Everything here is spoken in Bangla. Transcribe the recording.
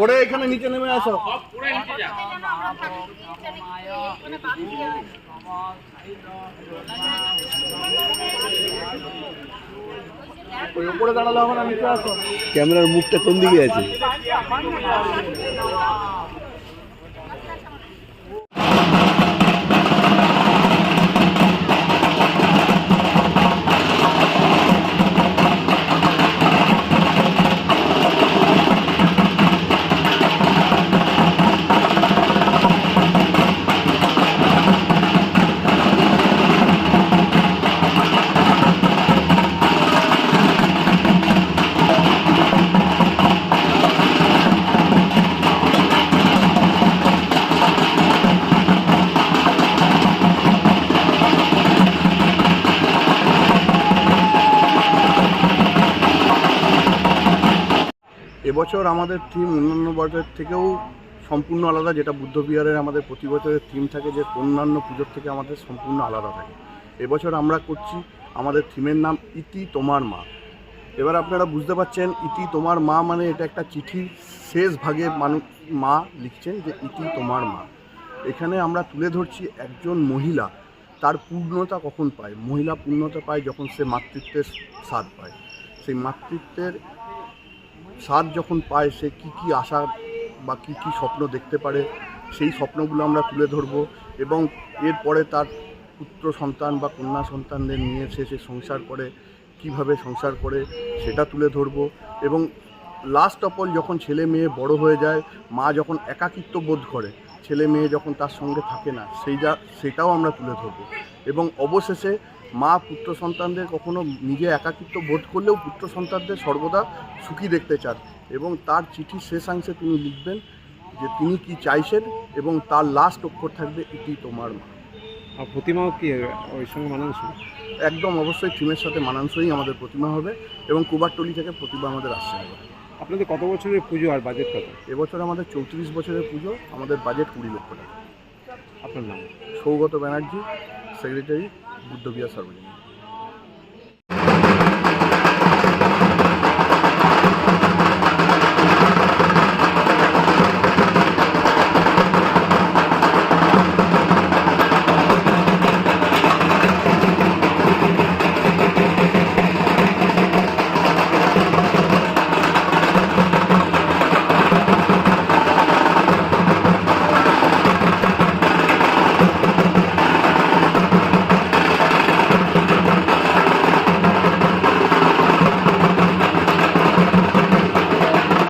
ওরে এখানে নিচে নেমে আসো। উপরে দাঁড়ালে নিচে ক্যামেরার মুখটা কোন দিকে আছে? এবছর আমাদের থিম অন্যান্য বছরের থেকেও সম্পূর্ণ আলাদা, যেটা বুদ্ধবিহারের আমাদের প্রতি বছরের থিম থাকে, যে অন্যান্য পুজোর থেকে আমাদের সম্পূর্ণ আলাদা থাকে। এবছর আমরা করছি, আমাদের থিমের নাম ইতি তোমার মা। এবার আপনারা বুঝতে পারছেন, ইতি তোমার মা মানে এটা একটা চিঠির শেষ ভাগে মানুষ মা লিখছেন যে ইতি তোমার মা। এখানে আমরা তুলে ধরছি একজন মহিলা, তার পূর্ণতা কখন পায়? মহিলা পূর্ণতা পায় যখন সে মাতৃত্বের স্বাদ পায়। সেই মাতৃত্বের স্বাদ যখন পায় সে কি কি আশা বা কি কি স্বপ্ন দেখতে পারে, সেই স্বপ্নগুলো আমরা তুলে ধরব এবং এরপরে তার পুত্র সন্তান বা কন্যা সন্তানদের নিয়ে সে সে সংসার করে, কীভাবে সংসার করে সেটা তুলে ধরব এবং লাস্ট অফ অল যখন ছেলে মেয়ে বড় হয়ে যায়, মা যখন একাকিত্ব বোধ করে, ছেলে মেয়ে যখন তার সঙ্গে থাকে না সেই যা সেটাও আমরা তুলে ধরব এবং অবশেষে মা পুত্র সন্তানদের কখনো নিজে একাকিত্ব বোধ করলেও পুত্র সন্তানদের সর্বদা সুখী দেখতে চান এবং তার চিঠির শেষাংশে তিনি লিখবেন যে তিনি কি চাইছেন এবং তার লাস্ট অক্ষর থাকবে ইতি তোমার মা। আর প্রতিমাও কি ওই সঙ্গে মানানসই? একদম অবশ্যই থিমের সাথে মানানসই আমাদের প্রতিমা হবে এবং কুবারটলি থেকে প্রতিমা আমাদের আসছে। আপনাদের কত বছরের পুজো আর বাজেট কত? এবছর আমাদের চৌত্রিশ বছরের পুজো আমাদের বাজেট কুড়ি লক্ষ টাকা। আপনার নাম? সৌগত ব্যানার্জি। সেক্রেটারি বুদ্ধবিহার সার্বজনীন।